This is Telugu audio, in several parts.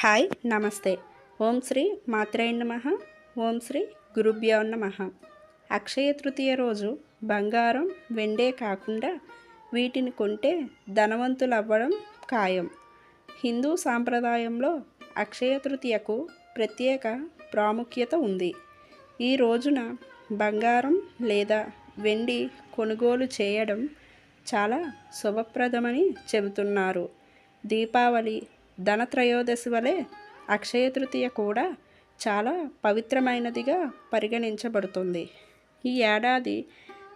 హాయ్ నమస్తే. ఓం శ్రీ మాత్రేయ నమ ఓం శ్రీ గురుభ్యో నమ. అక్షయ తృతీయ రోజు బంగారం వెండే కాకుండా వీటిని కొంటే ధనవంతులు అవ్వడం ఖాయం. హిందూ సాంప్రదాయంలో అక్షయ తృతీయకు ప్రత్యేక ప్రాముఖ్యత ఉంది. ఈ రోజున బంగారం లేదా వెండి కొనుగోలు చేయడం చాలా శుభప్రదమని చెబుతున్నారు. దీపావళి ధనత్రయోదశి వలె అక్షయ తృతీయ కూడా చాలా పవిత్రమైనదిగా పరిగణించబడుతుంది. ఈ ఏడాది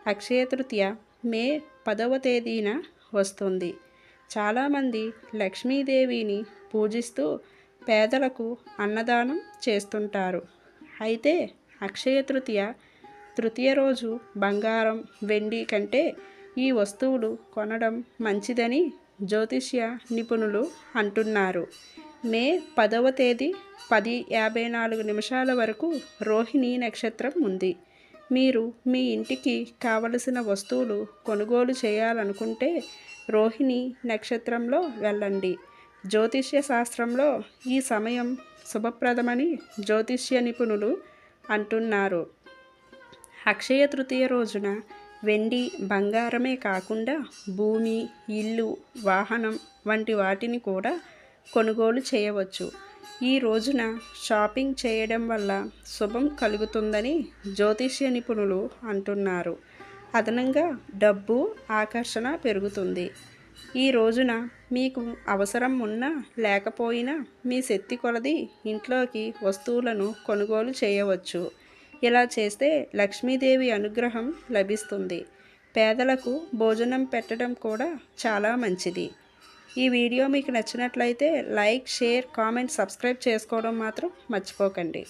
అక్షయ తృతీయ మే పదవ తేదీన వస్తుంది. చాలామంది లక్ష్మీదేవిని పూజిస్తూ పేదలకు అన్నదానం చేస్తుంటారు. అయితే అక్షయ తృతీయ తృతీయ రోజు బంగారం వెండి కంటే ఈ వస్తువులు కొనడం మంచిదని జ్యోతిష్య నిపుణులు అంటున్నారు. మే పదవ తేదీ పది యాభై నాలుగు నిమిషాల వరకు రోహిణి నక్షత్రం ఉంది. మీరు మీ ఇంటికి కావలసిన వస్తువులు కొనుగోలు చేయాలనుకుంటే రోహిణి నక్షత్రంలో వెళ్ళండి. జ్యోతిష్య శాస్త్రంలో ఈ సమయం శుభప్రదమని జ్యోతిష్య నిపుణులు అంటున్నారు. అక్షయ తృతీయ రోజున వెండి బంగారమే కాకుండా భూమి ఇల్లు వాహనం వంటి వాటిని కూడా కొనుగోలు చేయవచ్చు. ఈ రోజున షాపింగ్ చేయడం వల్ల శుభం కలుగుతుందని జ్యోతిష్య నిపుణులు అంటున్నారు. అదనంగా డబ్బు ఆకర్షణ పెరుగుతుంది. ఈ రోజున మీకు అవసరం ఉన్నా లేకపోయినా మీ శక్తి కొలది ఇంట్లోకి వస్తువులను కొనుగోలు చేయవచ్చు. ఇలా చేస్తే లక్ష్మీదేవి అనుగ్రహం లభిస్తుంది. పేదలకు భోజనం పెట్టడం కూడా చాలా మంచిది. ఈ వీడియో మీకు నచ్చినట్లయితే లైక్ షేర్ కామెంట్ సబ్స్క్రైబ్ చేసుకోవడం మాత్రం మర్చిపోకండి.